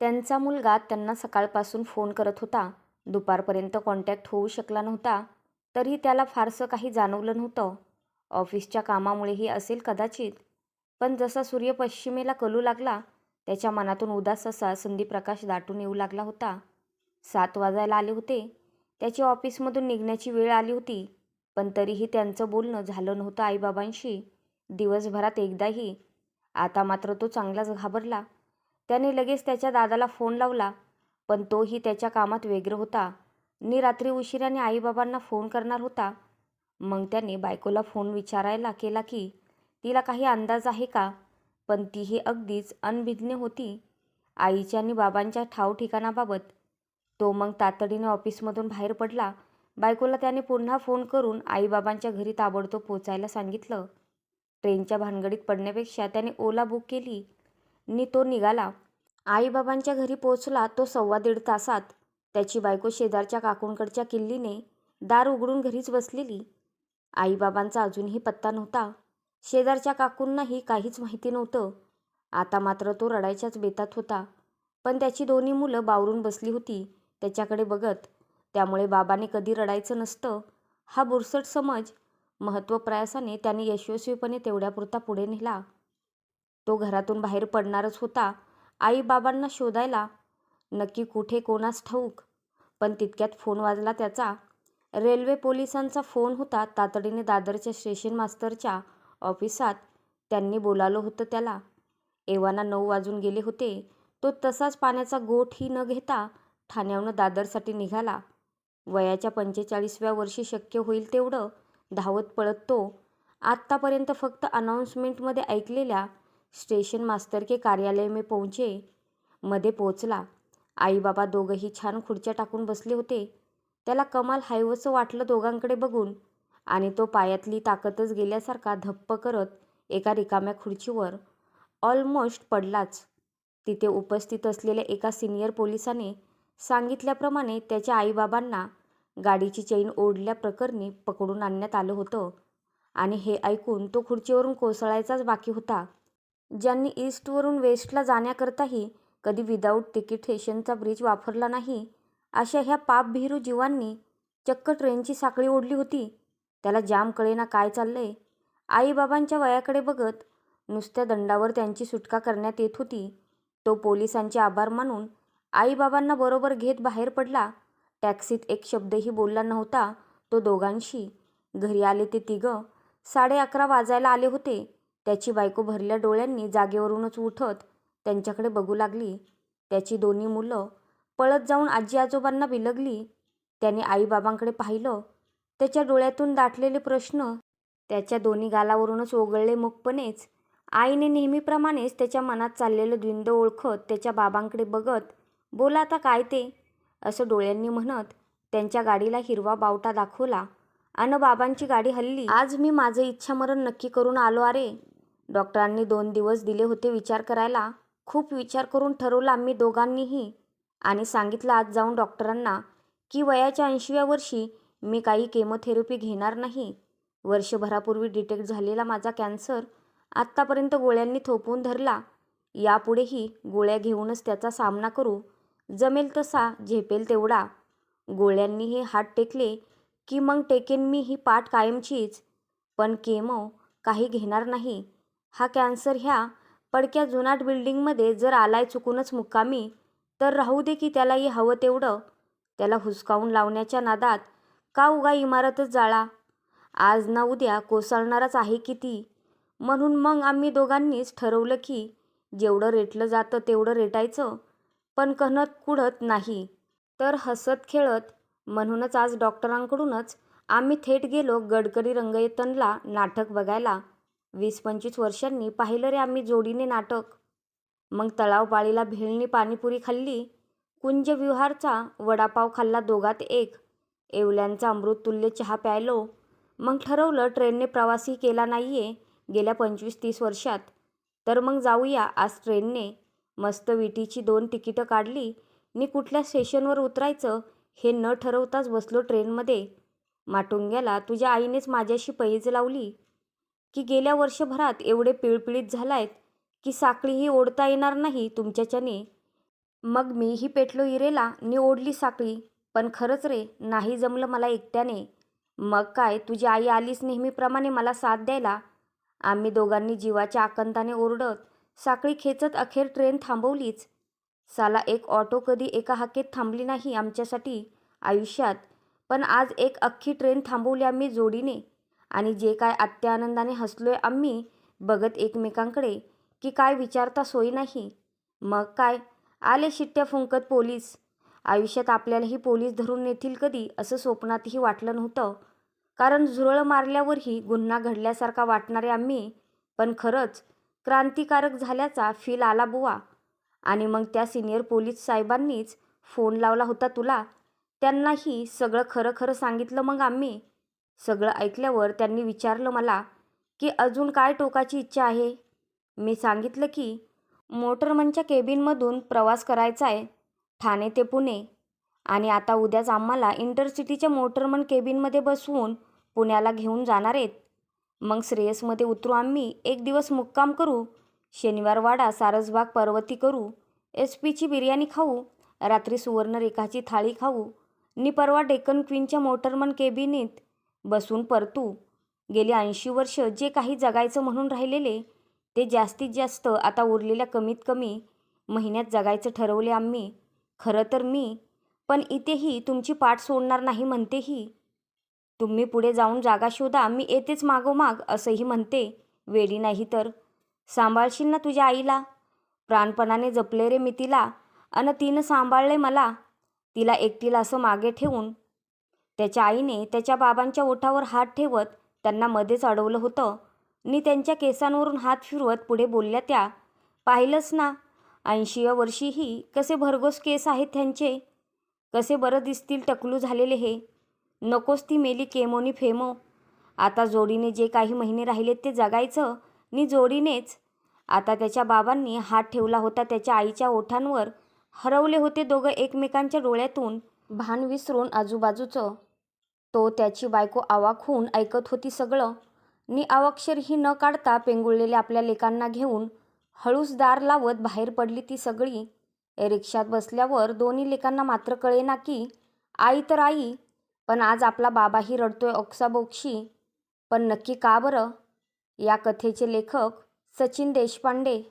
त्यांचा मुलगा त्यांना सकाळपासून फोन करत होता. दुपारपर्यंत कॉन्टॅक्ट होऊ शकला नव्हता. तरी त्याला फारसं काही जाणवलं नव्हतं. ऑफिसच्या कामामुळेही असेल कदाचित. पण जसा सूर्य पश्चिमेला कलू लागला त्याच्या मनातून उदास असा संधीप्रकाश दाटून येऊ लागला होता. सात वाजायला आले होते. त्याची ऑफिसमधून निघण्याची वेळ आली होती. पण तरीही त्यांचं बोलणं झालं नव्हतं आईबाबांशी. दिवसभरात एकदाही. आता मात्र तो चांगलाच घाबरला. त्याने लगेच त्याच्या दादाला फोन लावला पण तोही त्याच्या कामात व्यग्र होता. नि रात्री उशिराने आईबाबांना फोन करणार होता. मग त्याने बायकोला फोन विचारायला केला की तिला काही अंदाज आहे का? पण तीही अगदीच अनभिज्ञ होती. आईच्या आणि बाबांच्या ठाव ठिकाणाबाबत तो मग तातडीने ऑफिसमधून बाहेर पडला. बायकोला त्याने पुन्हा फोन करून आईबाबांच्या घरी ताबडतोब पोचायला सांगितलं. ट्रेनच्या भानगडीत पडण्यापेक्षा त्याने ओला बुक केली. नि तो निघाला. आईबाबांच्या घरी पोचला तो सव्वा दीड तासात. त्याची बायको शेजारच्या काकूंकडच्या किल्लीने दार उघडून घरीच बसलेली. आईबाबांचा अजूनही पत्ता नव्हता. शेजारच्या काकूंनाही काहीच माहिती नव्हतं. आता मात्र तो रडायच्याच बेतात होता. पण त्याची दोन्ही मुलं बावरून बसली होती. त्याच्याकडे बघत त्यामुळे बाबाने कधी रडायचं नसतं हा बुरसट समज महत्त्वप्रयासाने त्याने यशस्वीपणे तेवढ्यापुरता पुढे नेला. तो घरातून बाहेर पडणारच होता. आईबाबांना शोधायला नक्की कुठे कोणास ठाऊक पण तितक्यात फोन वाजला त्याचा. रेल्वे पोलिसांचा फोन होता तातडीने दादरच्या स्टेशन मास्तरच्या ऑफिसात. त्यांनी बोलावलं होतं त्याला. एव्हाना नऊ वाजून गेले होते. तो तसाच पाण्याचा गोठही न घेता ठाण्याहून दादरसाठी निघाला. वयाच्या पंचेचाळीसव्या वर्षी शक्य होईल तेवढं धावत पळत तो आत्तापर्यंत फक्त अनाऊन्समेंटमध्ये ऐकलेल्या स्टेशन मास्तर के कार्यालय में पोहोचे मध्ये पोचला आईबाबा दोघंही छान खुर्च्या टाकून बसले होते. त्याला कमाल हायवचं वाटलं दोघांकडे बघून आणि तो पायातली ताकदच गेल्यासारखा धप्प करत एका रिकाम्या खुर्चीवर ऑलमोस्ट पडलाच. तिथे उपस्थित असलेल्या एका सिनियर पोलिसाने सांगितल्याप्रमाणे त्याच्या आईबाबांना गाडीची चैन ओढल्याप्रकरणी पकडून आणण्यात आलं होतं. आणि हे ऐकून तो खुर्चीवरून कोसळायचाच बाकी होता. ज्यांनी ईस्टवरून वेस्टला जाण्याकरताही कधी विदाऊट तिकीट स्टेशनचा ब्रिज वापरला नाही अशा ह्या पापभिरू जीवांनी चक्क ट्रेनची साखळी ओढली होती. त्याला जाम कळेना काय चाललंय. आईबाबांच्या वयाकडे बघत नुसत्या दंडावर त्यांची सुटका करण्यात येत होती. तो पोलिसांचे आभार मानून आईबाबांना बरोबर घेत बाहेर पडला. टॅक्सीत एक शब्दही बोलला नव्हता तो दोघांशी. घरी आले ते तिघं. साडे अकरा वाजायला आले होते. त्याची बायको भरल्या डोळ्यांनी जागेवरूनच उठत त्यांच्याकडे बघू लागली. त्याची दोन्ही मुलं पळत जाऊन आजी आजोबांना बिलगली. त्याने आईबाबांकडे पाहिलं. त्याच्या डोळ्यातून दाटलेले प्रश्न त्याच्या दोन्ही गालावरूनच ओघळले मुखपणेच आईने नेहमीप्रमाणेच त्याच्या मनात चाललेलं द्विंद ओळखत त्याच्या बाबांकडे बघत बोला आता काय ते? असं डोळ्यांनी म्हणत त्यांच्या गाडीला हिरवा बावटा दाखवला. अन बाबांची गाडी हल्ली. आज मी माझं इच्छामरण नक्की करून आलो अरे डॉक्टरांनी दोन दिवस दिले होते विचार करायला. खूप विचार करून ठरवलं आम्ही दोघांनीही. आणि सांगितलं आज जाऊन डॉक्टरांना की वयाच्या ऐंशीव्या वर्षी मी काही केमोथेरपी घेणार नाही. वर्षभरापूर्वी डिटेक्ट झालेला माझा कॅन्सर आत्तापर्यंत गोळ्यांनी थोपवून धरला. यापुढेही गोळ्या घेऊनच त्याचा सामना करू. जमेल तसा झेपेल तेवढा. गोळ्यांनीही हात टेकले की मग टेकेन मी ही पाठ कायमचीच. पण केमो काही घेणार नाही. हा कॅन्सर ह्या पडक्या जुनाट बिल्डिंगमध्ये जर आलाय चुकूनच मुक्कामी तर राहू दे की त्यालाही हवं तेवढं. त्याला हुसकावून लावण्याच्या नादात का उगा इमारतच जाळा? आज ना उद्या कोसळणारच आहे की ती? म्हणून मग आम्ही दोघांनीच ठरवलं की जेवढं रेटलं जातं तेवढं रेटायचं पण कणत कुडत नाही. तर हसत खेळत म्हणूनच आज डॉक्टरांकडूनच आम्ही थेट गेलो गडकरी रंगयतनला नाटक बघायला. वीस पंचवीस वर्षांनी पाहिलं रे आम्ही जोडीने नाटक. मग तळावपाळीला भेळणी पाणीपुरी खाल्ली कुंजविहारचा वडापाव खाल्ला दोघात एक. येवल्यांचा अमृततुल्य चहा प्यायलो मग ठरवलं ट्रेनने प्रवासही केला नाही आहे गेल्या पंचवीस तीस वर्षात. तर मग जाऊया आज ट्रेनने. मस्त विटीची दोन तिकीटं काढली मी कुठल्या स्टेशनवर उतरायचं हे न ठरवताच बसलो ट्रेनमध्ये. माटुंग्याला तुझ्या आईनेच माझ्याशी पैज लावली. की गेल्या वर्षभरात एवढे पिळपिळीत झालायत की साखळीही ओढता येणार नाही तुमच्याच्याने मग मीही पेटलो इरेला नि ओढली साखळी. पण खरंच रे नाही जमलं मला एकट्याने. मग काय तुझी आई आलीच नेहमीप्रमाणे मला साथ द्यायला? आम्ही दोघांनी जीवाच्या आकंताने ओरडत साखळी खेचत अखेर ट्रेन थांबवलीच. साला एक ऑटो कधी एका हाकेत थांबली नाही आमच्यासाठी आयुष्यात. पण आज एक अख्खी ट्रेन थांबवली आम्ही जोडीने. आणि जे काय आत्यानंदाने हसलोय आम्ही बघत एकमेकांकडे की काय विचारता सोयी नाही. मग काय? आले शिट्ट्या फुंकत पोलीस. आयुष्यात आपल्यालाही पोलीस धरून नेतील कधी असं स्वप्नातही वाटलं नव्हतं. कारण झुरळ मारल्यावरही गुन्हा घडल्यासारखा वाटणारे आम्ही. पण खरंच क्रांतिकारक झाल्याचा फील आला बुवा. आणि मग त्या सिनियर पोलीस साहेबांनीच फोन लावला होता तुला. त्यांनाही सगळं खरं खरं सांगितलं मग आम्ही. सगळं ऐकल्यावर त्यांनी विचारलं मला की अजून काय टोकाची इच्छा आहे? मी सांगितलं की मोटरमनच्या केबिनमधून प्रवास करायचा आहे ठाणे ते पुणे. आणि आता उद्याच आम्हाला इंटरसिटीच्या मोटरमन केबिनमध्ये बसवून पुण्याला घेऊन जाणार आहेत. मग श्रेयसमध्ये उतरू आम्ही एक दिवस मुक्काम करू शनिवारवाडा सारसबाग पर्वती करू एस पीची बिर्याणी खाऊ रात्री सुवर्णरेखाची थाळी खाऊ नि परवा डेक्कन क्वीनच्या मोटरमन केबिनीत बसून परतू. गेली ऐंशी वर्ष जे काही जगायचं म्हणून राहिलेले ते जास्तीत जास्त आता उरलेल्या कमीत कमी महिन्यात जगायचं ठरवले आम्ही. खरं तर मी पण इथेही तुमची पाठ सोडणार नाही म्हणतेही. तुम्ही पुढे जाऊन जागा शोधा मी येतेच मागोमाग असंही म्हणते. वेळी नाही तर. सांभाळशील ना तुझ्या आईला? प्राणपणाने जपले रे मी तिला अन तिनं सांभाळले मला. तिला एकटीला असं मागे ठेवून त्याच्या आईने त्याच्या बाबांच्या ओठावर हात ठेवत त्यांना मध्येच अडवलं होतं. नि त्यांच्या केसांवरून हात फिरवत पुढे बोलल्या त्या पाहिलंच ना ऐंशीव्या वर्षीही कसे भरघोस केस आहेत त्यांचे कसे बरं दिसतील टकलू झालेले हे? नकोच ती मेली केमोनी फेमो. आता जोडीने जे काही महिने राहिलेत ते जगायचं नि जोडीनेच. आता त्याच्या बाबांनी हात ठेवला होता त्याच्या आईच्या ओठांवर. हरवले होते दोघं एकमेकांच्या डोळ्यातून. भान विसरून आजूबाजूचं तो त्याची बायको आवाक होऊन ऐकत होती सगळं. नि अवाक्षरही न काढता पेंगुळलेल्या आपल्या लेकांना घेऊन हळूस दार लावत बाहेर पडली ती सगळी. रिक्षात बसल्यावर दोन्ही लेकांना मात्र कळेना की आई तर आई पण आज आपला बाबाही रडतोय ओक्साबोक्षी पण नक्की का बरं? या कथेचे लेखक सचिन देशपांडे